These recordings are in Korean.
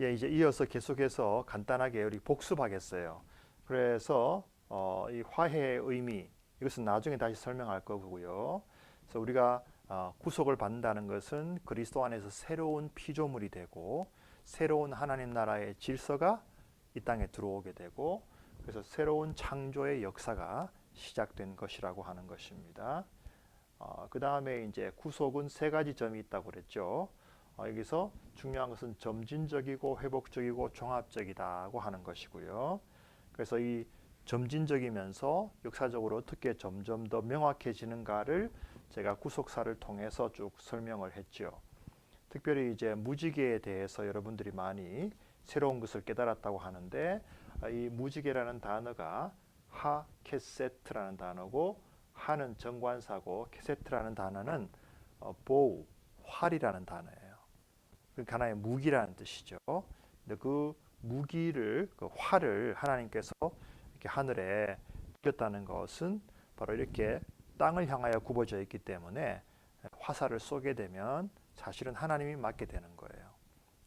예, 이제 이어서 계속해서 간단하게 우리 복습하겠어요. 그래서 어, 이 화해의 의미 이것은 나중에 다시 설명할 거고요. 그래서 우리가 어, 구속을 받는다는 것은 그리스도 안에서 새로운 피조물이 되고 새로운 하나님 나라의 질서가 이 땅에 들어오게 되고 그래서 새로운 창조의 역사가 시작된 것이라고 하는 것입니다. 어, 그 다음에 이제 구속은 세 가지 점이 있다고 그랬죠. 어, 여기서 중요한 것은 점진적이고 회복적이고 종합적이다고 하는 것이고요. 그래서 이 점진적이면서 역사적으로 어떻게 점점 더 명확해지는가를 제가 구속사를 통해서 쭉 설명을 했죠. 특별히 이제 무지개에 대해서 여러분들이 많이 새로운 것을 깨달았다고 하는데 아, 이 무지개라는 단어가 하케세트라는 단어고 하는 정관사고 케세트라는 단어는 어, 보우 활이라는 단어예요. 그 하나의 무기라는 뜻이죠. 근데 그 무기를 그 활을 하나님께서 이렇게 하늘에 겼다는 것은 바로 이렇게 땅을 향하여 굽어져 있기 때문에 화살을 쏘게 되면 사실은 하나님이 맞게 되는 거예요.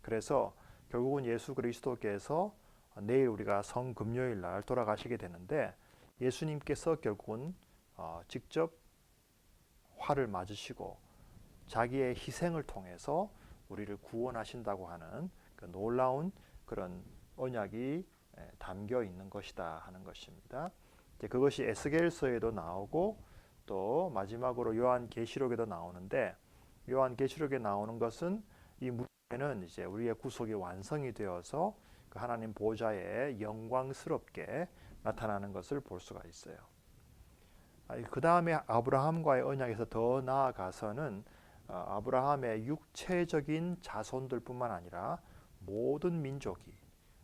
그래서 결국은 예수 그리스도께서 내일 우리가 성 금요일 날 돌아가시게 되는데 예수님께서 결국은 어, 직접 화를 맞으시고 자기의 희생을 통해서 우리를 구원하신다고 하는 그 놀라운 그런 언약이 담겨 있는 것이다 하는 것입니다. 그것이 에스겔서에도 나오고 또 마지막으로 요한 계시록에도 나오는데 요한 계시록에 나오는 것은 이 무게는 이제 우리의 구속이 완성이 되어서 그 하나님 보좌에 영광스럽게 나타나는 것을 볼 수가 있어요. 그 다음에 아브라함과의 언약에서 더 나아가서는 어, 아브라함의 육체적인 자손들뿐만 아니라 모든 민족이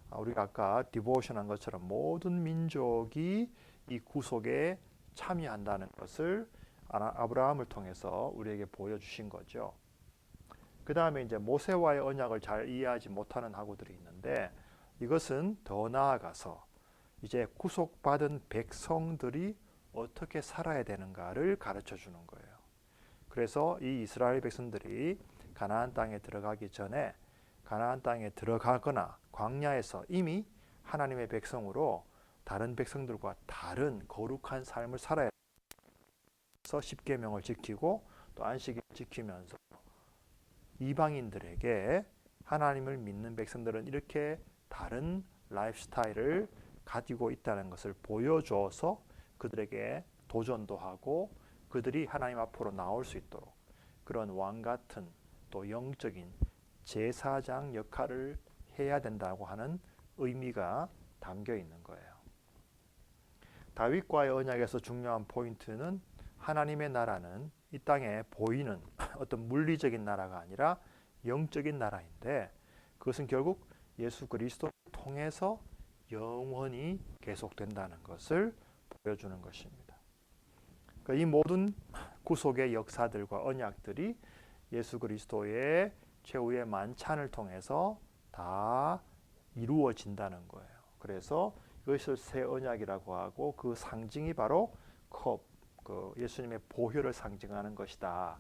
아, 우리가 아까 디보션 한 것처럼 모든 민족이 이 구속에 참여한다는 것을 아브라함을 통해서 우리에게 보여주신 거죠. 그 다음에 이제 모세와의 언약을 잘 이해하지 못하는 학우들이 있는데 이것은 더 나아가서 이제 구속받은 백성들이 어떻게 살아야 되는가를 가르쳐 주는 거예요. 그래서 이 이스라엘 백성들이 가나안 땅에 들어가기 전에 가나안 땅에 들어가거나 광야에서 이미 하나님의 백성으로 다른 백성들과 다른 거룩한 삶을 살아야 해서 십계명을 지키고 또 안식일 지키면서 이방인들에게 하나님을 믿는 백성들은 이렇게 다른 라이프 스타일을 가지고 있다는 것을 보여줘서 그들에게 도전도 하고 그들이 하나님 앞으로 나올 수 있도록 그런 왕 같은 또 영적인 제사장 역할을 해야 된다고 하는 의미가 담겨 있는 거예요. 다윗과의 언약에서 중요한 포인트는 하나님의 나라는 이 땅에 보이는 어떤 물리적인 나라가 아니라 영적인 나라인데 그것은 결국 예수 그리스도를 통해서 영원히 계속된다는 것을 보여주는 것입니다. 그러니까 이 모든 구속의 역사들과 언약들이 예수 그리스도의 최후의 만찬을 통해서 다 이루어진다는 거예요. 그래서 이것을 새 언약이라고 하고 그 상징이 바로 컵, 그 예수님의 보혈을 상징하는 것이다.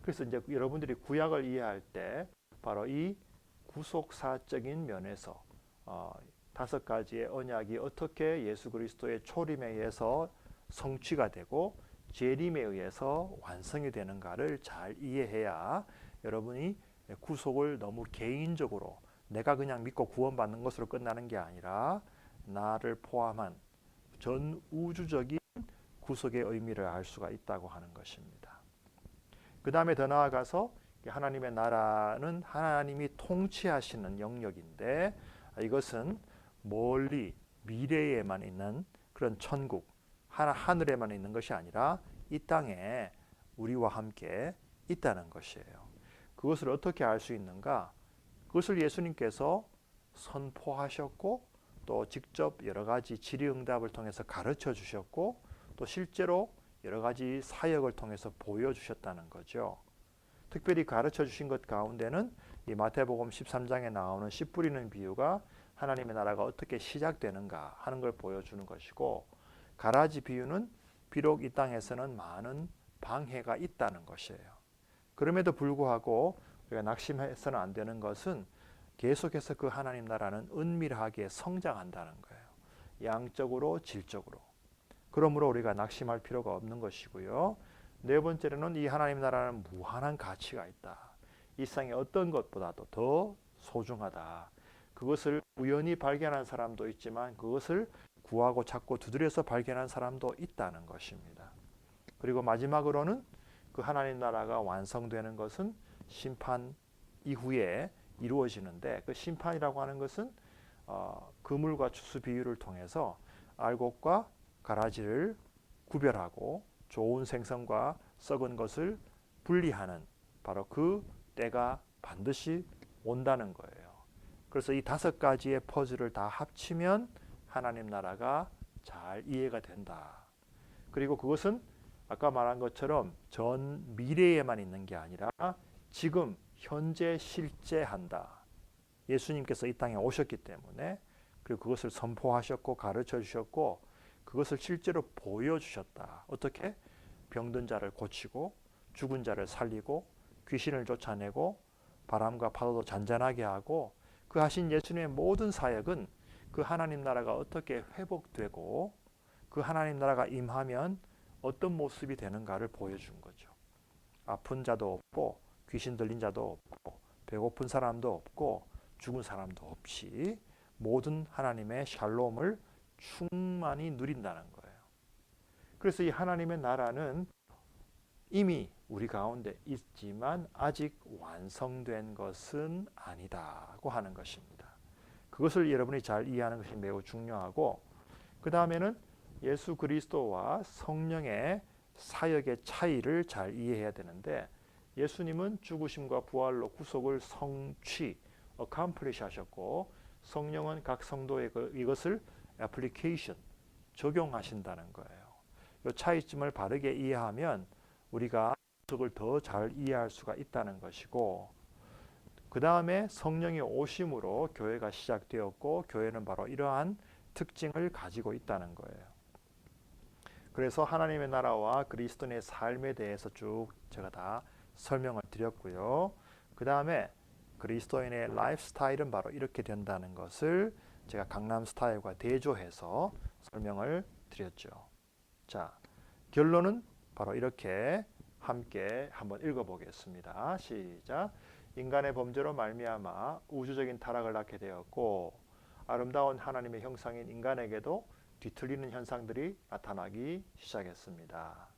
그래서 이제 여러분들이 구약을 이해할 때 바로 이 구속사적인 면에서 어, 다섯 가지의 언약이 어떻게 예수 그리스도의 초림에 의해서 성취가 되고 재림에 의해서 완성이 되는가를 잘 이해해야 여러분이 구속을 너무 개인적으로 내가 그냥 믿고 구원받는 것으로 끝나는 게 아니라 나를 포함한 전 우주적인 구속의 의미를 알 수가 있다고 하는 것입니다. 그 다음에 더 나아가서 하나님의 나라는 하나님이 통치하시는 영역인데 이것은 멀리 미래에만 있는 그런 천국, 하늘에만 있는 것이 아니라 이 땅에 우리와 함께 있다는 것이에요. 그것을 어떻게 알 수 있는가? 그것을 예수님께서 선포하셨고 또 직접 여러 가지 질의응답을 통해서 가르쳐 주셨고 또 실제로 여러 가지 사역을 통해서 보여주셨다는 거죠. 특별히 가르쳐 주신 것 가운데는 이 마태복음 13장에 나오는 씨 뿌리는 비유가 하나님의 나라가 어떻게 시작되는가 하는 걸 보여주는 것이고 가라지 비유는 비록 이 땅에서는 많은 방해가 있다는 것이에요. 그럼에도 불구하고 우리가 낙심해서는 안 되는 것은 계속해서 그 하나님 나라는 은밀하게 성장한다는 거예요. 양적으로 질적으로. 그러므로 우리가 낙심할 필요가 없는 것이고요. 네 번째로는 이 하나님 나라는 무한한 가치가 있다. 이 세상의 어떤 것보다도 더 소중하다. 그것을 우연히 발견한 사람도 있지만 그것을 구하고 찾고 두드려서 발견한 사람도 있다는 것입니다. 그리고 마지막으로는 그 하나님 나라가 완성되는 것은 심판 이후에 이루어지는데 그 심판이라고 하는 것은 어, 그물과 추수 비유를 통해서 알곡과 가라지를 구별하고 좋은 생선과 썩은 것을 분리하는 바로 그 때가 반드시 온다는 거예요. 그래서 이 다섯 가지의 퍼즐을 다 합치면 하나님 나라가 잘 이해가 된다. 그리고 그것은 아까 말한 것처럼 전 미래에만 있는 게 아니라 지금 현재 실제한다. 예수님께서 이 땅에 오셨기 때문에 그리고 그것을 선포하셨고 가르쳐 주셨고 그것을 실제로 보여 주셨다. 어떻게? 병든 자를 고치고 죽은 자를 살리고 귀신을 쫓아내고 바람과 파도도 잔잔하게 하고 그 하신 예수님의 모든 사역은 그 하나님 나라가 어떻게 회복되고 그 하나님 나라가 임하면 어떤 모습이 되는가를 보여준 거죠. 아픈 자도 없고 귀신 들린 자도 없고 배고픈 사람도 없고 죽은 사람도 없이 모든 하나님의 샬롬을 충만히 누린다는 거예요. 그래서 이 하나님의 나라는 이미 우리 가운데 있지만 아직 완성된 것은 아니다고 하는 것입니다. 그것을 여러분이 잘 이해하는 것이 매우 중요하고 그 다음에는 예수 그리스도와 성령의 사역의 차이를 잘 이해해야 되는데 예수님은 죽으심과 부활로 구속을 성취, accomplish 하셨고 성령은 각 성도의 그 이것을 application, 적용하신다는 거예요. 이 차이점을 바르게 이해하면 우리가 구속을 더 잘 이해할 수가 있다는 것이고 그 다음에 성령의 오심으로 교회가 시작되었고 교회는 바로 이러한 특징을 가지고 있다는 거예요. 그래서 하나님의 나라와 그리스도의 삶에 대해서 쭉 제가 다 설명을 드렸고요. 그 다음에 그리스도인의 라이프 스타일은 바로 이렇게 된다는 것을 제가 강남 스타일과 대조해서 설명을 드렸죠. 자, 결론은 바로 이렇게 함께 한번 읽어보겠습니다. 시작. 인간의 범죄로 말미암아 우주적인 타락을 낳게 되었고 아름다운 하나님의 형상인 인간에게도 뒤틀리는 현상들이 나타나기 시작했습니다.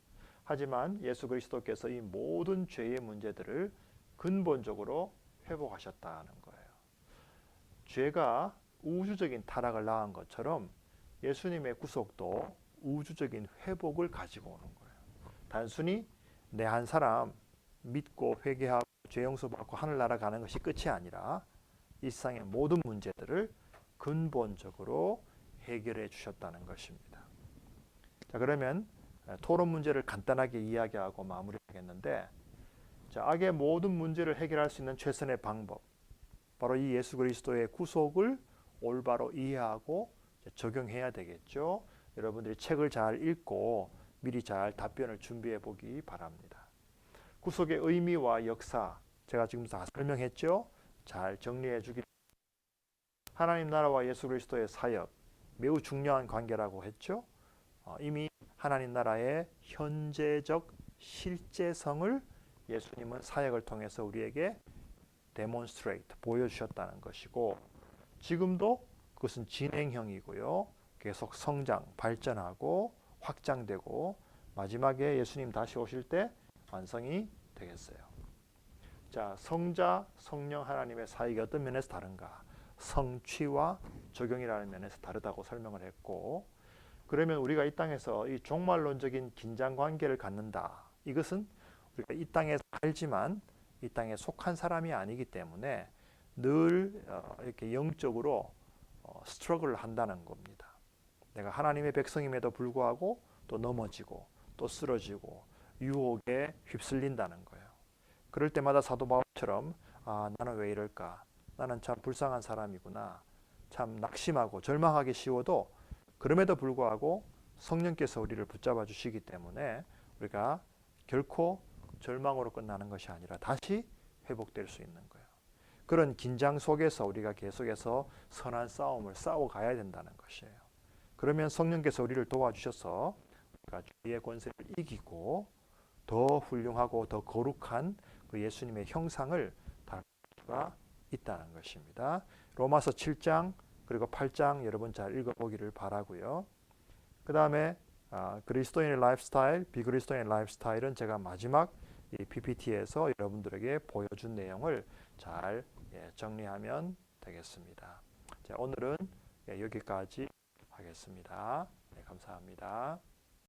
하지만 예수 그리스도께서 이 모든 죄의 문제들을 근본적으로 회복하셨다는 거예요. 죄가 우주적인 타락을 낳은 것처럼 예수님의 구속도 우주적인 회복을 가지고 오는 거예요. 단순히 내 한 사람 믿고 회개하고 죄 용서받고 하늘나라 가는 것이 끝이 아니라 이 세상의 모든 문제들을 근본적으로 해결해 주셨다는 것입니다. 자, 그러면 토론 문제를 간단하게 이야기하고 마무리하겠는데 자, 악의 모든 문제를 해결할 수 있는 최선의 방법 바로 이 예수 그리스도의 구속을 올바로 이해하고 적용해야 되겠죠. 여러분들이 책을 잘 읽고 미리 잘 답변을 준비해 보기 바랍니다. 구속의 의미와 역사 제가 지금 다 설명했죠. 잘 정리해 주기 하나님 나라와 예수 그리스도의 사역 매우 중요한 관계라고 했죠. 어, 이미 하나님 나라의 현재적 실제성을 예수님은 사역을 통해서 우리에게 데몬스트레이트 보여주셨다는 것이고 지금도 그것은 진행형이고요. 계속 성장, 발전하고 확장되고 마지막에 예수님 다시 오실 때 완성이 되겠어요. 자, 성자, 성령 하나님의 사역이 어떤 면에서 다른가? 성취와 적용이라는 면에서 다르다고 설명을 했고 그러면 우리가 이 땅에서 이 종말론적인 긴장 관계를 갖는다. 이것은 우리가 이 땅에 살지만 이 땅에 속한 사람이 아니기 때문에 늘 어, 이렇게 영적으로 어, 스트러글을 한다는 겁니다. 내가 하나님의 백성임에도 불구하고 또 넘어지고 또 쓰러지고 유혹에 휩쓸린다는 거예요. 그럴 때마다 사도 바울처럼 아 나는 왜 이럴까? 나는 참 불쌍한 사람이구나. 참 낙심하고 절망하기 쉬워도 그럼에도 불구하고 성령께서 우리를 붙잡아 주시기 때문에 우리가 결코 절망으로 끝나는 것이 아니라 다시 회복될 수 있는 거예요. 그런 긴장 속에서 우리가 계속해서 선한 싸움을 싸워 가야 된다는 것이에요. 그러면 성령께서 우리를 도와주셔서 우리가 죄의 권세를 이기고 더 훌륭하고 더 거룩한 그 예수님의 형상을 닮을 수가 있다는 것입니다. 로마서 7장 그리고 8장 여러분 잘 읽어보기를 바라고요. 그 다음에 아, 그리스도인의 라이프스타일, 비그리스도인의 라이프스타일은 제가 마지막 이 PPT에서 여러분들에게 보여준 내용을 잘 예, 정리하면 되겠습니다. 자, 오늘은 예, 여기까지 하겠습니다. 네, 감사합니다.